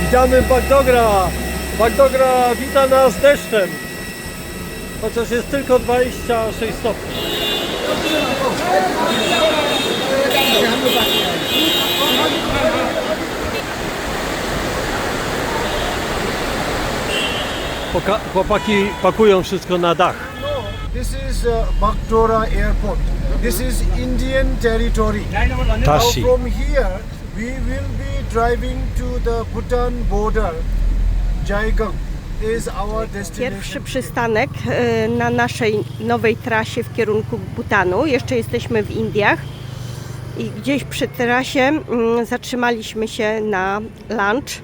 Witamy Bagdogra! Bagdogra wita nas deszczem. Chociaż jest tylko 26 stopni. Poka- chłopaki pakują wszystko na dach. This is uh, Bagdora Airport. This is Indian territory. Now from here, we will be driving to the Bhutan border. Jaigang is our Pierwszy przystanek e, na naszej nowej trasie w kierunku Butanu. Jeszcze jesteśmy w Indiach i gdzieś przy trasie mm, zatrzymaliśmy się na lunch.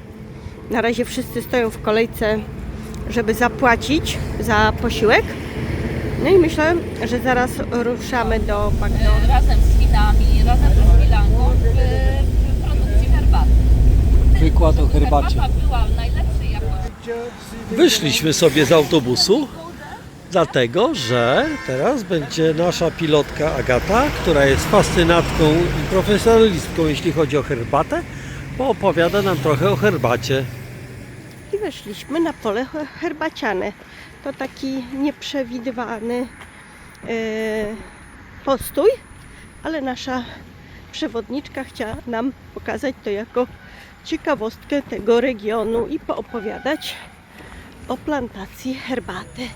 Na razie wszyscy stoją w kolejce, żeby zapłacić za posiłek. No i myślę, że zaraz ruszamy do Bagdadu. razem z Chinami, razem ze Sri Lanką w, w produkcji herbaty. Herbacie. Wyszliśmy sobie z autobusu, dlatego że teraz będzie nasza pilotka Agata, która jest fascynatką i profesjonalistką, jeśli chodzi o herbatę, bo opowiada nam trochę o herbacie. I weszliśmy na pole he- herbaciane. To taki nieprzewidywany e, postój, ale nasza przewodniczka chciała nam pokazać to jako ciekawostkę tego regionu i poopowiadać o plantacji herbaty.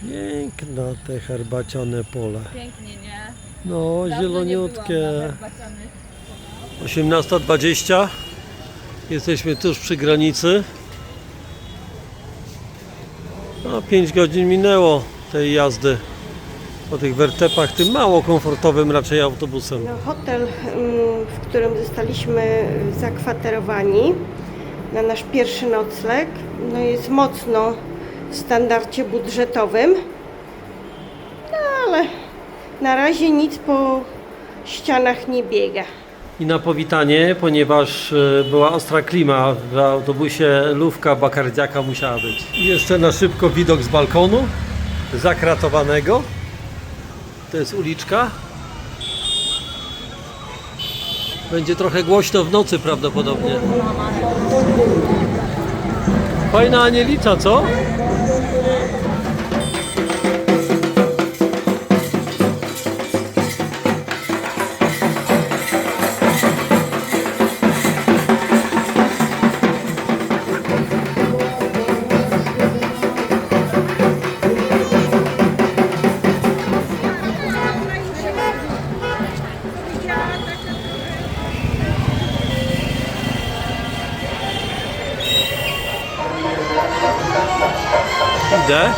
Piękne te herbaciane pole. Pięknie, nie? No, zieloniutkie. byłam na herbacianych. 18.20. Jesteśmy tuż przy granicy. No, 5 godzin minęło tej jazdy po tych wertepach, tym mało komfortowym raczej autobusem. No, hotel, mm, w którym zostaliśmy zakwaterowani na nasz pierwszy nocleg, no jest mocno w standardzie budżetowym, no, ale na razie nic po ścianach nie biega. I na powitanie, ponieważ e, była ostra klima w autobusie, lówka bakardziaka musiała być. I jeszcze na szybko widok z balkonu, zakratowanego. To jest uliczka. Będzie trochę głośno w nocy prawdopodobnie. Fajna anielica, co? Idę.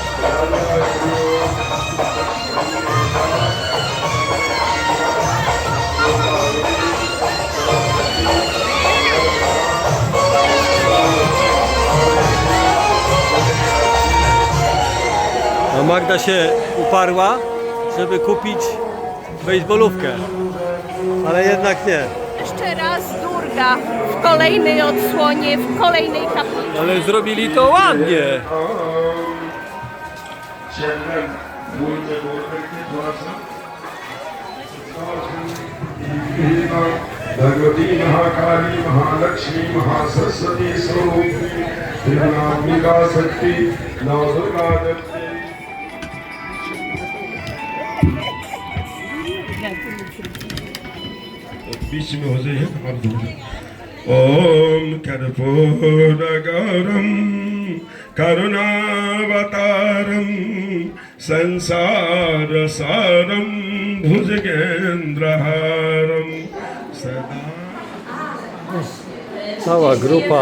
A Magda się uparła, żeby kupić baseballówkę. Ale jednak nie. Jeszcze raz Durga w kolejnej odsłonie, w kolejnej kaplicy. Ale zrobili to ładnie. Channel मूल में बोल करके थोड़ा सा भगवती महाकाली महालक्ष्मी महासरस्वती स्वरूपी त्रिगुणात्मिका शक्ति नव दुर्गा दत्ते बीच में हो जाइए और दूर ओम कर्पूरगौरम करुणावतारम కరుణావతారం సంసారసారం భుజగేంద్రహారం సదా Cała grupa